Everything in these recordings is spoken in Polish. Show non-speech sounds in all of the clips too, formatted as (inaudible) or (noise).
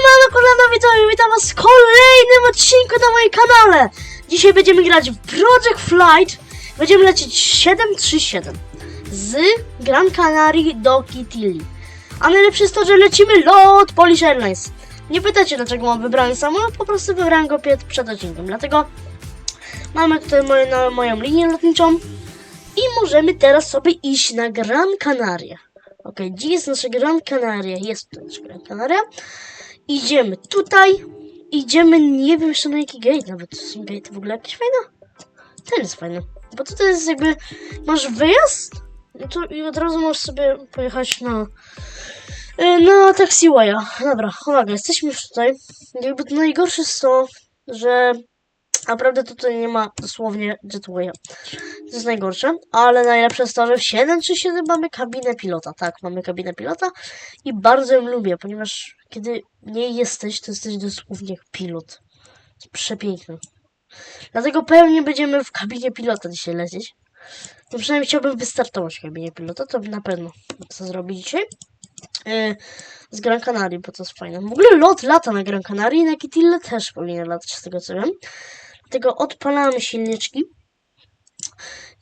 Siemano kolano, widzowie, witam was w kolejnym odcinku na moim kanale! Dzisiaj będziemy grać w Project Flight. Będziemy lecieć 737 z Gran Canaria do Kitili. A najlepsze jest to, że lecimy lot Polish Airlines. Nie pytacie dlaczego mam wybrany samolot, po prostu wybrałem go przed, odcinkiem. Dlatego mamy tutaj moje, moją linię lotniczą i możemy teraz sobie iść na Gran Canaria. Ok, gdzie jest nasza Gran Canaria? Jest tu nasza Gran Canaria. Idziemy tutaj. Idziemy, nie wiem jeszcze na jaki gate nawet. Są gate w ogóle jakieś fajne? Ten jest fajny. Bo tutaj jest jakby, masz wyjazd no to i od razu możesz sobie pojechać na y, na taxiwaya. Dobra, uwaga, jesteśmy już tutaj. Jakby to najgorsze jest to, że naprawdę tutaj nie ma dosłownie jetwaya. To jest najgorsze, ale najlepsze jest to, że w 737 mamy kabinę pilota. Tak, mamy kabinę pilota i bardzo ją lubię, ponieważ kiedy nie jesteś, to jesteś dosłownie pilot. Jest przepiękne. Dlatego pewnie będziemy w kabinie pilota dzisiaj lecieć. No przynajmniej chciałbym wystartować w kabinie pilota, to na pewno co zrobić dzisiaj. Yy, z Gran Canaria, bo to jest fajne. W ogóle lot lata na Gran Canaria i na Kitille też powinien latać, z tego co wiem. Dlatego odpalamy silniczki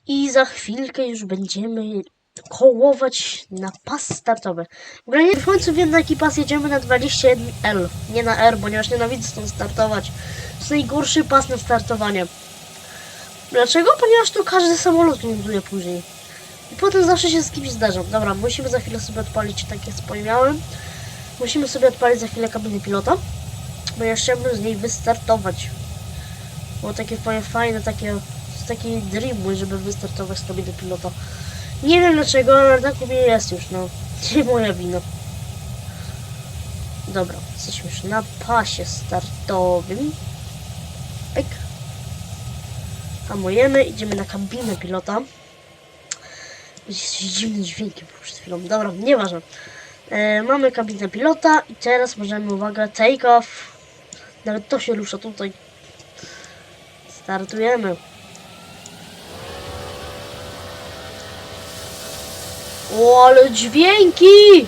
i za chwilkę już będziemy kołować na pas startowy. W ogóle nie w końcu wiem na jaki pas jedziemy na 21L, nie na R, ponieważ nienawidzę stąd startować. To jest najgorszy pas na startowanie. Dlaczego? Ponieważ tu każdy samolot ląduje później. I potem zawsze się z kimś zdarza. Dobra, musimy za chwilę sobie odpalić, tak jak wspomniałem. Musimy sobie odpalić za chwilę kabiny pilota, bo ja chciałbym z niej wystartować. Było takie fajne, takie, taki mój, żeby wystartować z kabiny pilota. Nie wiem dlaczego, ale tak u mnie jest już, no. (laughs) Nie moja wina. Dobra, jesteśmy już na pasie startowym. Pyk. Hamujemy, idziemy na kabinę pilota. Dziwne dźwięki były przed chwilą. Dobra, nieważne. E, mamy kabinę pilota i teraz możemy, uwaga, take off. Nawet to się rusza tutaj. Startujemy. O, ale dźwięki!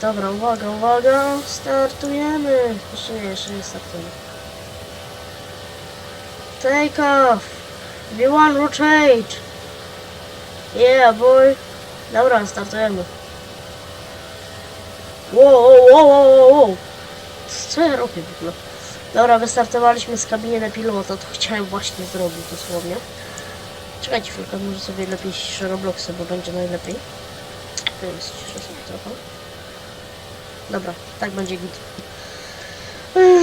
Dobra, uwaga, uwaga, startujemy. Jeszcze nie, jeszcze nie startujemy. Take off. V1 rotate. Yeah, boy. Dobra, startujemy. Wow, wow, wow, wow, wow. Co ja robię w ogóle? Dobra, wystartowaliśmy z kabiny pilota, to chciałem właśnie zrobić dosłownie. Czekajcie chwilkę, może sobie lepiej ściszę Robloxy, bo będzie najlepiej. Ściszę sobie trochę. Dobra, tak będzie git.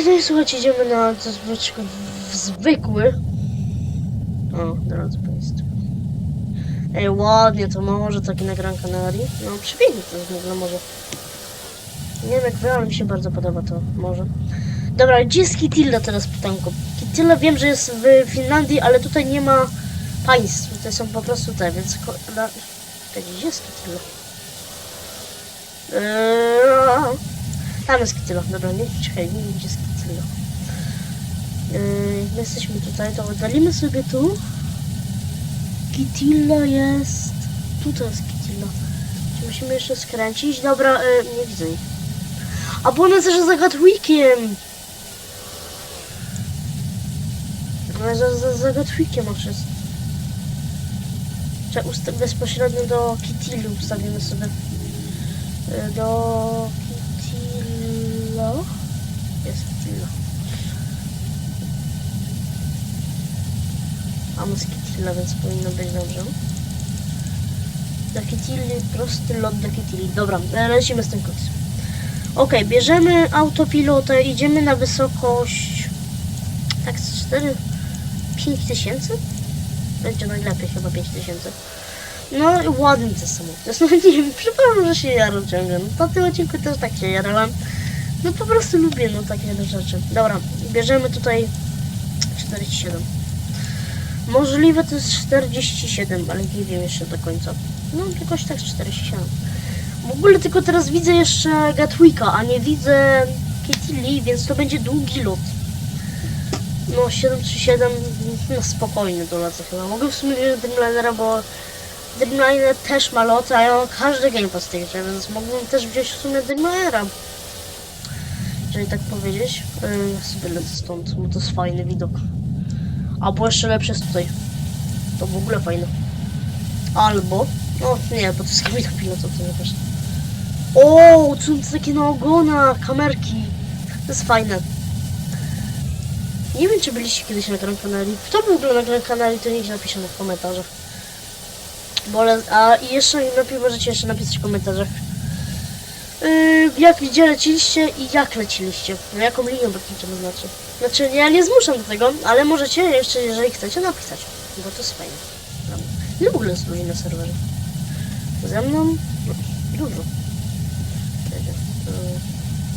No i słuchajcie, idziemy na zazwyczaj w zwykły. O, drodzy Państwo. Ej, ładnie to morze, takie na Gran Canaria. No, przepięknie to jest w ogóle morze. Nie wiem jak wy, ale mi się bardzo podoba to morze. Dobra, gdzie jest Kitilla teraz pytanko? Kitilla wiem, że jest w Finlandii, ale tutaj nie ma państw. Tutaj są po prostu te, więc... Na... Gdzie jest Kitilla? Eee, tam jest Kitilla, dobra, nie, czekaj, nie wiem gdzie jest Kitilla. Eee, my jesteśmy tutaj, to oddalimy sobie tu. Kitilla jest... Tutaj jest Kitilla. Musimy jeszcze skręcić? Dobra, e, nie widzę ich. A bo ona też za Gatwickiem! Ona za, za, za Gatwickiem jest. Trzeba usta- bezpośrednio do Kitillu ustawimy sobie. E, Do Kitillo. Jest Kitillo. Mamy z Kitilla, więc powinno być dobrze. Do Kitilli, prosty lot do Kitilli. Dobra, e, lecimy z tym koksem. Ok, bierzemy autopilotę, idziemy na wysokość tak z 4 5 tysięcy? Będzie najlepiej chyba 5 tysięcy. No i ładny to samochód. (laughs) No nie wiem, przepraszam, że się jaram ciągle. No po tym odcinku też tak się jarałem. No po prostu lubię no takie rzeczy. Dobra, bierzemy tutaj 47. Możliwe to jest 47, ale nie wiem jeszcze do końca. No jakoś tak 47. W ogóle tylko teraz widzę jeszcze Gatwicka, a nie widzę Katie Lee, więc to będzie długi lot. No 737, no spokojnie dolecę chyba. Mogę w sumie wziąć Dreamlinera, bo Dreamliner też ma lot, a ja mam każdy Game Pass tej więc mógłbym też wziąć w sumie Dreamlinera. Jeżeli tak powiedzieć. Yy, sobie lecę stąd, bo to jest fajny widok. Albo jeszcze lepszy jest tutaj. To w ogóle fajne. Albo... No nie, bo to jest kabina pilota, to nie też. O, są takie na ogonach, kamerki. To jest fajne. Nie wiem, czy byliście kiedyś na Gran Canaria. Kto był na Gran Canaria, to niech napisze w komentarzach. Bo, a jeszcze lepiej możecie jeszcze napisać w komentarzach. Yy, jak gdzie leciliście i jak leciliście. No, jaką linię lotniczą znaczy. Znaczy, ja nie zmuszam do tego, ale możecie jeszcze, jeżeli chcecie, napisać. Bo to jest fajne. Ile w ogóle jest ludzi na serwerze? Ze mną? No, Dużo.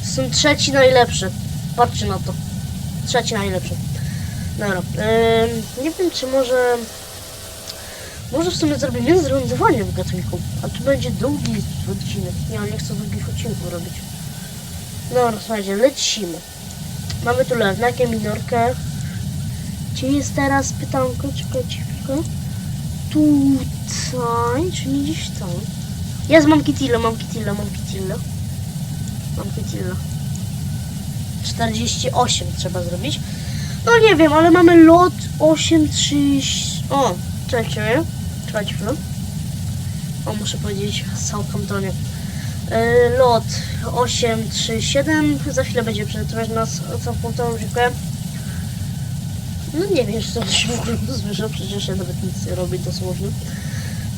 Jestem trzeci najlepszy. Patrzcie na to. Trzeci najlepszy. Dobra. Nie wiem, czy może... Może w sumie zrobimy zrądowanie w gatunku. A tu będzie długi odcinek. Ja nie chcę długich odcinków robić. Dobra, słuchajcie, lecimy. Mamy tu lewnakę, minorkę. Gdzie jest teraz pytanko? Czekajcie chwilkę. Tutaj, czy nie gdzieś tam? Jest, mam kitilla, mam kitilla, mam kitilla. Mam kitilla. 48 trzeba zrobić. No nie wiem, ale mamy lot 8-3... O, czekajcie, czekajcie chwilę. O, muszę powiedzieć Southamptonie. Yy, lot 837, za chwilę będzie przetrzymać nas Southampton, dziękuję. No nie wiem, czy to się w ogóle słyszę, przecież ja nawet nic nie robię dosłownie.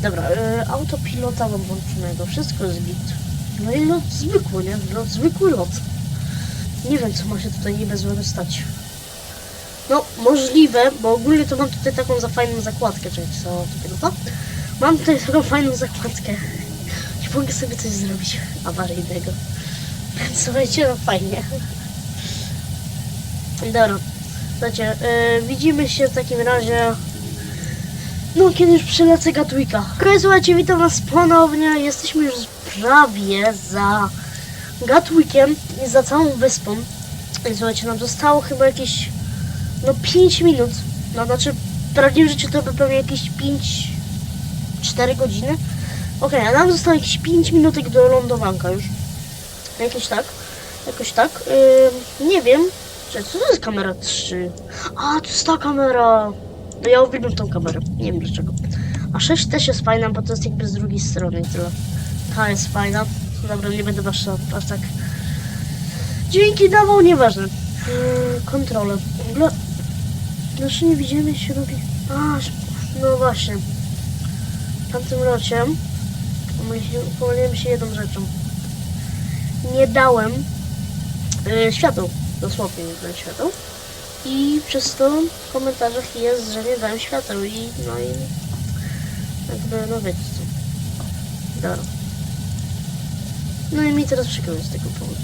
Dobra, yy, autopilota mam włączonego, wszystko jest git. No i lot zwykły, nie? Lot, zwykły lot. Nie wiem, co ma się tutaj niby stać. No, możliwe, bo ogólnie to mam tutaj taką za fajną zakładkę, czyli co takiego to? Mam tutaj taką fajną zakładkę. I mogę sobie coś zrobić awaryjnego. Więc (laughs) słuchajcie, no fajnie. Dobra. Słuchajcie, yy, widzimy się w takim razie... No, kiedy już przylecę Gatwicka. Okej, słuchajcie, witam was ponownie. Jesteśmy już prawie za Gatwickiem i za całą wyspą. I słuchajcie, nam zostało chyba jakieś no 5 minut. No znaczy w prawdziwym życiu to by pewnie jakieś 5 4 godziny. Okej, a nam zostało jakieś 5 minutek do lądowanka już. Jakieś tak. Jakoś tak. Yy, nie wiem. Co to jest kamera 3? A, to jest ta kamera. No ja uwielbiam tą kamerę. Nie wiem dlaczego. A 6 też jest fajna, bo to jest jakby z drugiej strony i tyle. Ta jest fajna. Dobra, nie będę was aż tak dźwięki dawał, nieważne. Yy, kontrolę. W ogóle... Znaczy nie widzimy, się robi... A, no właśnie. W tamtym locie pomyliłem- się jedną rzeczą. Nie dałem yy. Dosłownie nie dałem świateł. I przez to w komentarzach jest, że nie dałem świateł i no i jakby no wiecie co. Dobra. No i mi teraz przykro z tego powodu.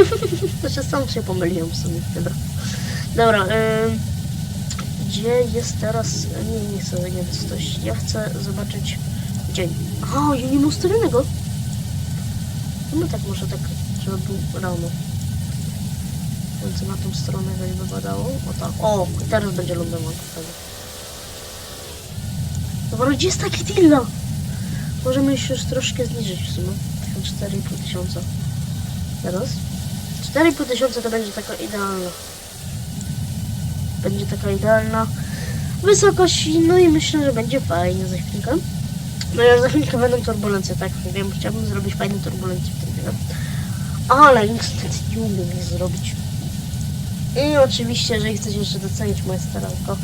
(laughs) znaczy sam się pomyliłem w sumie. Dobra. Dobra. gdzie jest teraz... Nie, nie chcę nie coś. Ja chcę zobaczyć dzień. A, ja nie mam ustawionego. No tak może tak, żeby był rano. Więc na tą stronę by wypadało. O tak. O, teraz będzie wtedy. Dobra, gdzie jest taki Dilla? Możemy się już troszkę zniżyć w sumie. 4,5 tysiąca. Teraz? 4,5 tysiąca to będzie taka idealna. Będzie taka idealna wysokość, no i myślę, że będzie fajnie za chwilkę. No ja za chwilkę będą turbulencje, tak? Wiem, chciałbym zrobić fajne turbulencje w tym filmie. Ale niestety nie umiem ich zrobić. I oczywiście, jeżeli chcecie jeszcze docenić moje staranko,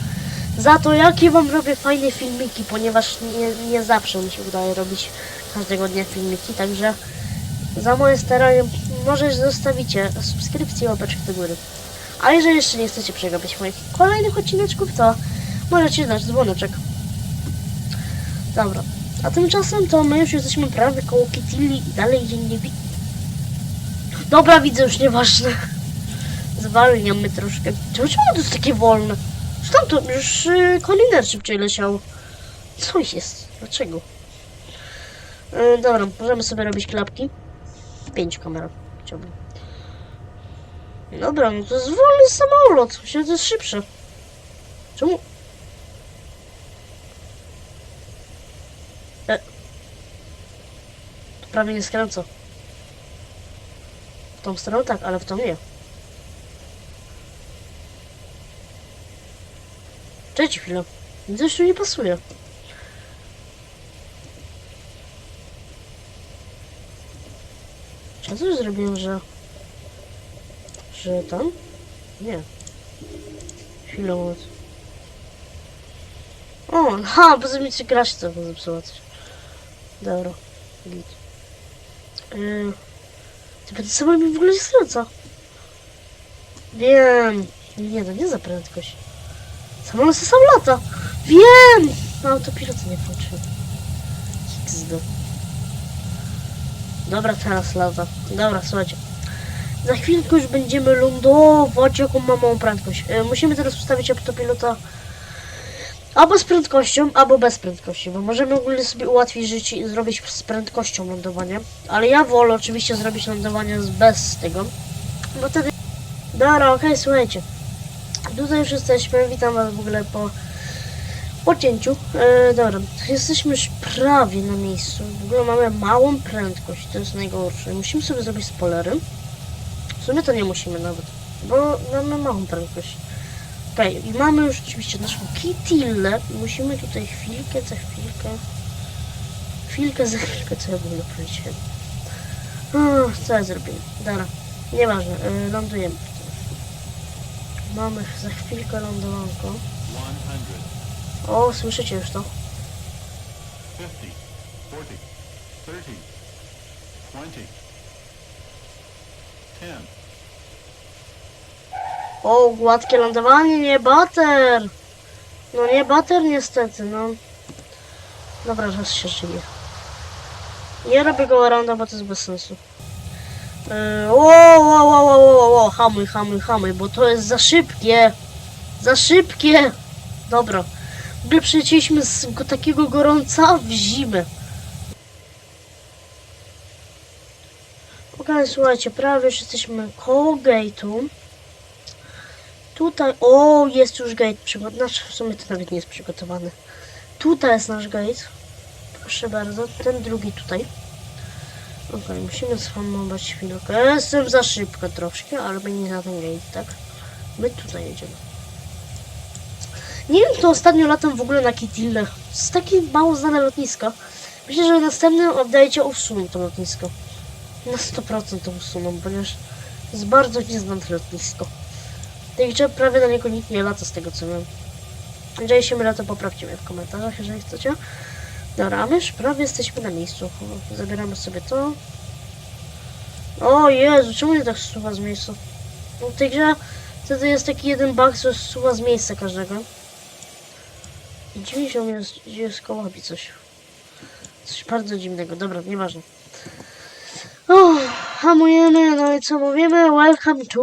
za to jakie wam robię fajne filmiki, ponieważ nie, nie zawsze mi się udaje robić każdego dnia filmiki, także za moje starania może zostawicie subskrypcję i łapeczkę do góry. A jeżeli jeszcze nie chcecie przegapić moich kolejnych odcineczków, to możecie dać dzwoneczek. Dobra. A tymczasem to my już jesteśmy prawie koło Kitilli i dalej dzień nie widać. Dobra, widzę, już nieważne. (laughs) Zwalniamy troszkę. Czemu to jest takie wolne? Już tam to już yy, szybciej leciał. Co jest? Dlaczego? Yy, dobra, możemy sobie robić klapki. Pięć kamer chciałbym. Dobra, no to jest wolny samolot. Myślę, to jest szybsze. Czemu? prawie nie skręca. W tą stronę tak, ale w tą nie. Cześć chwilę. Coś tu nie pasuje. Ja coś zrobiłem, że... Że tam? Nie. Chwilę, moment. O, ha, bo mi się grać to zepsuła coś. Dobra, git. Yy, ty będę sama mi w ogóle nie skręca. Wiem. Nie, no nie za prędkość. Samolot sam lata. Wiem! No autopilot nie włączył. XD. Dobra, teraz lata. Dobra, słuchajcie. Za chwilkę już będziemy lądować, jaką ma małą prędkość. E, musimy teraz ustawić autopilota albo z prędkością, albo bez prędkości, bo możemy ogólnie sobie ułatwić życie i zrobić z prędkością lądowanie. Ale ja wolę oczywiście zrobić lądowanie bez tego, bo wtedy... Dobra, okej, słuchajcie. Tutaj już jesteśmy, witam was w ogóle po po cięciu. E, dobra, jesteśmy już prawie na miejscu. W ogóle mamy małą prędkość, to jest najgorsze. Musimy sobie zrobić spoilery. W sumie to nie musimy nawet, bo mamy małą prędkość. Okej, i mamy już oczywiście naszą kitillę. Musimy tutaj chwilkę, za chwilkę. Chwilkę, za chwilkę, co ja bym powiedzieć. Co ja zrobiłem? Dobra, nieważne, e, lądujemy. Mamy za chwilkę lądowanko. 100, O, słyszycie już to? 50, 40, 30, 20, 10, O, gładkie lądowanie, nie bater! No nie bater niestety, no. Dobra, raz się żyje. Nie robię go ronda, bo to jest bez sensu. Yy, o, o, o, o, o, o, hamuj, hamuj, hamuj, bo to jest za szybkie. Za szybkie. Dobra. W ogóle przylecieliśmy z go, takiego gorąca w zimę. Okej, słuchajcie, prawie już jesteśmy koło gate'u. Tutaj, o, jest już gate przygotowany. Znaczy, w sumie to nawet nie jest przygotowany. Tutaj jest nasz gate. Proszę bardzo, ten drugi tutaj. Okej, musimy sformować chwilkę. Jestem za szybko troszkę, ale nie na ten gate, tak? My tutaj jedziemy. Nie wiem, kto ostatnio latam w ogóle na Kitille. To jest takie mało znane lotnisko. Myślę, że następnym update'cie usuną to lotnisko. Na 100% to usuną, ponieważ jest bardzo nieznane lotnisko. Także prawie na niego nikt nie lata z tego co wiem. Jeżeli się mylę, to poprawcie mnie w komentarzach, jeżeli chcecie. Dobra, a my już prawie jesteśmy na miejscu. Zabieramy sobie to. O Jezu, czemu nie tak suwa z miejsca? No w tej wtedy jest taki jeden bug, że suwa z miejsca każdego. I dziwi się że jest kołabi coś. Coś bardzo dziwnego. Dobra, nieważne. O, hamujemy, no i co mówimy? Welcome to...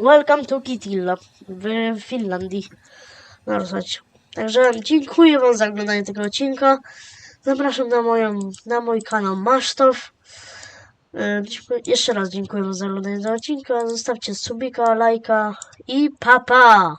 Welcome to Kitilla w Finlandii. No słuchajcie. Także dziękuję wam za oglądanie tego odcinka. Zapraszam na moją, na mój kanał Masztow. E, Jeszcze raz dziękuję wam za oglądanie tego odcinka. Zostawcie subika, lajka i papa! Pa.